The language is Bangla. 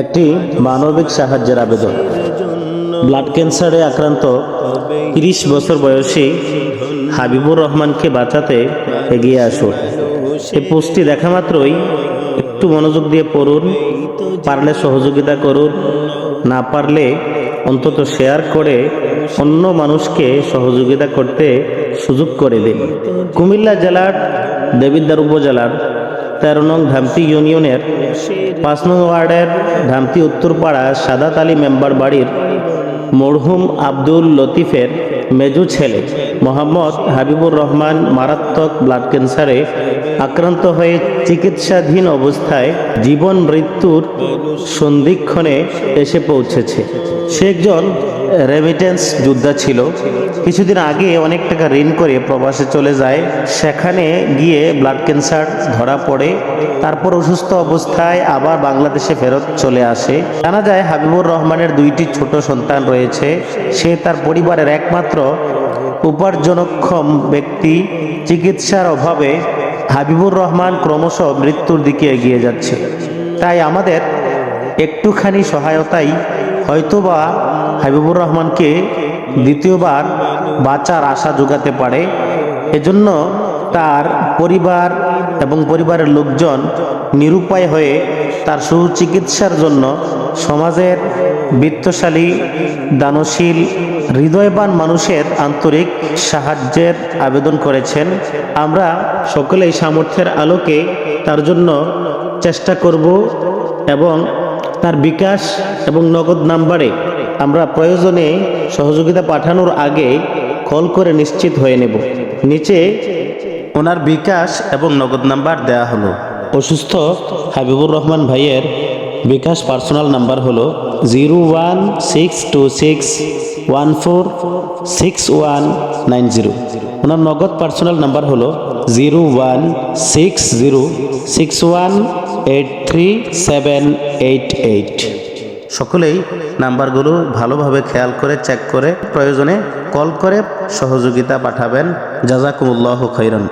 একটি মানবিক সাহায্যের আবেদন। ব্লাড ক্যান্সারে আক্রান্ত তিরিশ বছর বয়সী হাবিবুর রহমানকে বাঁচাতে এগিয়ে আসুন। এই পোস্টটি দেখা মাত্রই একটু মনোযোগ দিয়ে পড়ুন, পারলে সহযোগিতা করুন, না পারলে অন্তত শেয়ার করে অন্য মানুষকে সহযোগিতা করতে সুযোগ করে দিন। কুমিল্লা জেলার দেবিদ্বার উপজেলার তেরো নং ধামতি ইউনিয়নের পাঁচ নং ওয়ার্ডের ধামতি উত্তরপাড়া সাদাত আলী মেম্বার বাড়ির মরহুম আব্দুল লতিফের মেজু ছেলে, মোহাম্মদ হাবিবুর রহমান মারাত্মক ব্লাড ক্যান্সারে আক্রান্ত হয়ে চিকিৎসাধীন অবস্থায় জীবন মৃত্যুর সন্ধিক্ষণে এসে পৌঁছেছে। সে একজন রেমিটেন্স যোদ্ধা ছিল। কিছুদিন আগে অনেক টাকা ঋণ করে প্রবাসে চলে যায়। সেখানে গিয়ে ব্লাড ক্যান্সার ধরা পড়ে। তারপর অসুস্থ অবস্থায় আবার বাংলাদেশে ফেরত চলে আসে। জানা যায় হাবিবুর রহমানের দুইটি ছোট সন্তান রয়েছে। সে তার পরিবারের একমাত্র উপার্জনক্ষম ব্যক্তি চিকিৎসার অভাবে হাবিবুর রহমান ক্রমশ মৃত্যুর দিকে এগিয়ে যাচ্ছে। তাই আমাদের একটুখানি সহায়তাই হয়তোবা হাবিবুর রহমানকে দ্বিতীয়বার বাঁচার আশা যোগাতে পারে। এজন্য তার পরিবার এবং পরিবারের লোকজন নিরুপায় হয়ে তার সুচিকিৎসার জন্য সমাজের বিত্তশালী, দানশীল, হৃদয়বান মানুষের আন্তরিক সাহায্যের আবেদন করেছেন। আমরা সকলেই সামর্থ্যের আলোকে তার জন্য চেষ্টা করব এবং তার বিকাশ এবং নগদ নাম্বারে আমরা প্রয়োজনে সহযোগিতা পাঠানোর আগে কল করে নিশ্চিত হয়ে নেব। নিচে ওনার বিকাশ এবং নগদ নাম্বার দেয়া হলো। অসুস্থ হাবিবুর রহমান ভাইয়ের বিকাশ পার্সোনাল নাম্বার হলো zero one six two six one four six one nine zero. ওনার নগদ পার্সোনাল নাম্বার হলো zero one six zero six one eight three seven eight eight. সকলেই নাম্বারগুলো ভালোভাবে খেয়াল করে চেক করে প্রয়োজনে কল করে সহযোগিতা পাঠাবেন। জাজাকুমুল্লাহ খৈরন